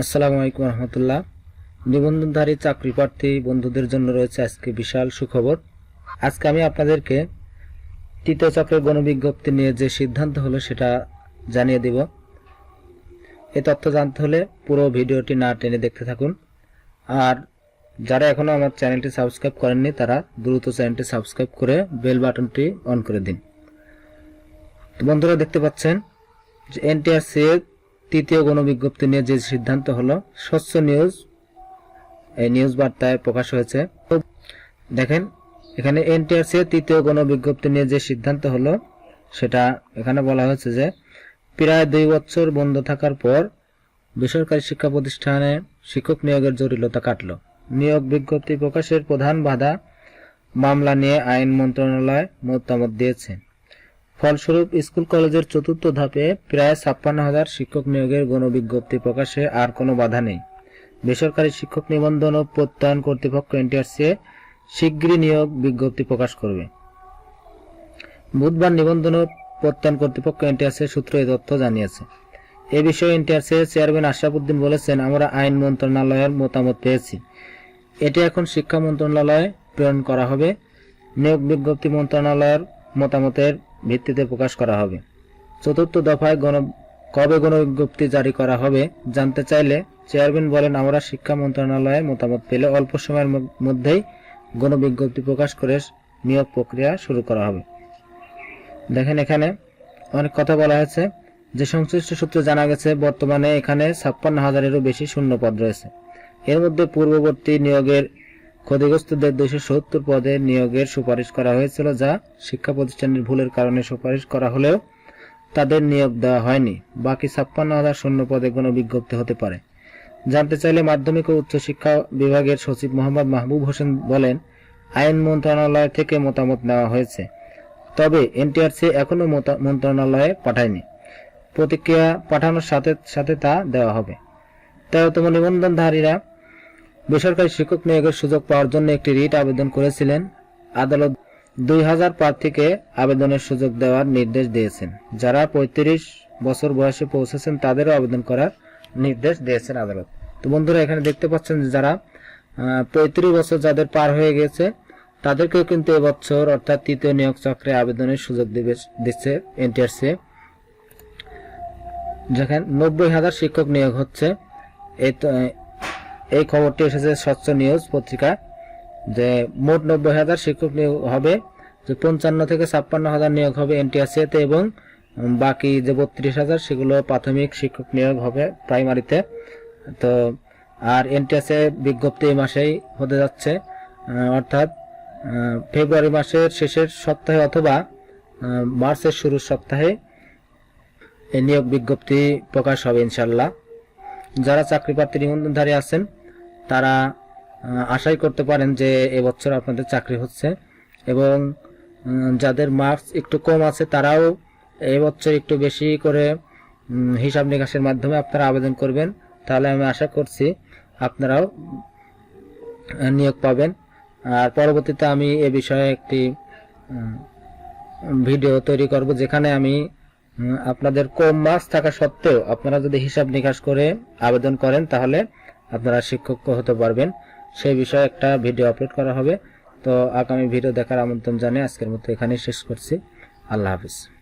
আসসালামু আলাইকুম রহমতুল্লাহ। নিবন্ধনধারী চাকরি প্রার্থী বন্ধুদের জন্য রয়েছে আজকে বিশাল সুখবর। আজকে আমি আপনাদেরকে তৃতীয় চক্রের গণবিজ্ঞপ্তি নিয়ে যে সিদ্ধান্ত হলো সেটা জানিয়ে দেব। এ তথ্য জানতে হলে পুরো ভিডিওটি না টেনে দেখতে থাকুন। আর যারা এখনও আমার চ্যানেলটি সাবস্ক্রাইব করেননি, তারা দ্রুত চ্যানেলটি সাবস্ক্রাইব করে বেল বাটনটি অন করে দিন। তো বন্ধুরা দেখতে পাচ্ছেন যে এনটিআরসি এর তৃতীয় গণবিজ্ঞপ্তি নিয়ে যে সিদ্ধান্ত হলো, স্বচ্ছ নিউজ, এই নিউজ বার্তায় প্রকাশ হয়েছে। দেখেন, এখানে এনটিআরসি তৃতীয় গণবিজ্ঞপ্তি নিয়ে যে সিদ্ধান্ত হলো, সেটা এখানে বলা হয়েছে যে, প্রায় দুই বছর বন্ধ থাকার পর বেসরকারি শিক্ষা প্রতিষ্ঠানে শিক্ষক নিয়োগের জটিলতা কাটল। নিয়োগ বিজ্ঞপ্তি প্রকাশের প্রধান বাধা মামলা নিয়ে আইন মন্ত্রণালয় মতামত দিয়েছে। ফলস্বরূপ, স্কুল কলেজের চতুর্থ ধাপে প্রায় ছাপ্পান্ন হাজার শিক্ষক নিয়োগের গণবিজ্ঞপ্তি প্রকাশে আর কোনো বাধা নেই। বেসরকারি শিক্ষক নিবন্ধন ও প্রত্যয়ন কর্তৃপক্ষ এনটিআরসি শীঘ্রই নিয়োগ বিজ্ঞপ্তি প্রকাশ করবে। বুধবার নিবন্ধন ও প্রত্যয়ন কর্তৃপক্ষ এনটিআরসি সূত্র এই তথ্য জানিয়েছে। এ বিষয়ে এনটিআরসি চেয়ারম্যান আশরাফুদ্দিন বলেছেন, আমরা আইন মন্ত্রণালয়ের মতামত পেয়েছি। এটি এখন শিক্ষা মন্ত্রণালয়ে প্রেরণ করা হবে। নিয়োগ বিজ্ঞপ্তি মন্ত্রণালয়ের মতামতের ভিত্তিতে প্রকাশ করা হবে। চতুর্থ দফায় গণ, কবে গণবিজ্ঞপ্তি জারি করা হবে জানতে চাইলে চেয়ারম্যান বলেন, আমরা শিক্ষা মন্ত্রণালয়ের মতামত পেলে অল্প সময়ের মধ্যেই গণবিজ্ঞপ্তি প্রকাশ করে নিয়োগ প্রক্রিয়া শুরু করা হবে। দেখেন এখানে অনেক কথা বলা হয়েছে। যে সংশ্লিষ্ট সূত্রে জানা গেছে, বর্তমানে এখানে ছাপ্পান্ন হাজারেরও বেশি শূন্য পদ রয়েছে। এর মধ্যে পূর্ববর্তী নিয়োগের ক্ষতিগ্রস্তদের দুইশো সত্তর পদে নিয়োগের সুপারিশ করা হয়েছিল, যা শিক্ষা প্রতিষ্ঠানের ভুলের কারণে সুপারিশ করা হলেও তাদের নিয়োগ দেওয়া হয়নি। বাকি ছাপ্পান্ন হাজার শূন্য পদে কোনো বিজ্ঞপ্তি হতে পারে। জানতে চাইলে মাধ্যমিক ও উচ্চশিক্ষা বিভাগের সচিব মোহাম্মদ মাহবুব হোসেন বলেন, আইন মন্ত্রণালয় থেকে মতামত নেওয়া হয়েছে। তবে এনটিআরসি এখনও মতা- মন্ত্রণালয়ে পাঠায়নি। প্রতিক্রিয়া পাঠানোর সাথে সাথে তা দেওয়া হবে। তেরোতম নিবন্ধনধারীরা বেসরকারি শিক্ষক নিয়োগের সুযোগ পাওয়ার জন্য একটি রিট আবেদন করেছিলেন। আদালত দুই হাজার প্রার্থীকে আবেদনের সুযোগ দেওয়ার নির্দেশ দিয়েছেন। যারা পঁয়ত্রিশ বছর বয়সে পৌঁছেছেন, তাদেরও আবেদন করার নির্দেশ দিয়েছেন আদালত। তো বন্ধুরা, এখানে দেখতে পাচ্ছেন যারা পঁয়ত্রিশ বছর যাদের পার হয়ে গেছে, তাদেরকেও কিন্তু এবছর অর্থাৎ তৃতীয় নিয়োগ চক্রে আবেদনের সুযোগ দিবে দিচ্ছে এনটিআরসি। যেখানে নব্বই হাজার শিক্ষক নিয়োগ হচ্ছে। এই খবরটি এসেছে স্বচ্ছ নিউজ পত্রিকা যে মোট নব্বই হাজার শিক্ষক নিয়োগ হবে, যে পঞ্চান্ন থেকে ছাপ্পান্ন হাজার নিয়োগ হবে এনটিআরসিতে এবং বাকি যে বত্রিশ হাজার সেগুলো প্রাথমিক শিক্ষক নিয়োগ হবে প্রাইমারিতে। তো আর এনটিআরসি বিজ্ঞপ্তি এই মাসেই হতে যাচ্ছে অর্থাৎ ফেব্রুয়ারি মাসের শেষের সপ্তাহে অথবা মার্চের শুরুর সপ্তাহে এই নিয়োগ বিজ্ঞপ্তি প্রকাশ হবে ইনশাল্লাহ যারা চাকরি প্রার্থী নিবন্ধনধারী আছেন তারা আশাই করতে পারেন যে এবছর আপনাদের চাকরি হচ্ছে এবং যাদের মার্কস একটু কম আছে তারাও এবছর একটু বেশি করে হিসাব নিকাশের মাধ্যমে আপনারা আবেদন করবেন। তাহলে আমি আশা করছি আপনারাও নিয়োগ পাবেন। আর পরবর্তীতে আমি এ বিষয়ে একটি ভিডিও তৈরি করব যেখানে আমি আপনাদের কম মার্কস থাকা সত্ত্বেও আপনারা যদি হিসাব নিকাশ করে আবেদন করেন তাহলে আপনারা শিক্ষক হতে পারবেন। সেই বিষয়ে একটা ভিডিও আপলোড করা হবে। তো আগামী ভিডিও দেখার আমন্ত্রণ জানিয়ে আজকের মতো এখানেই শেষ করছি। আল্লাহ হাফিজ।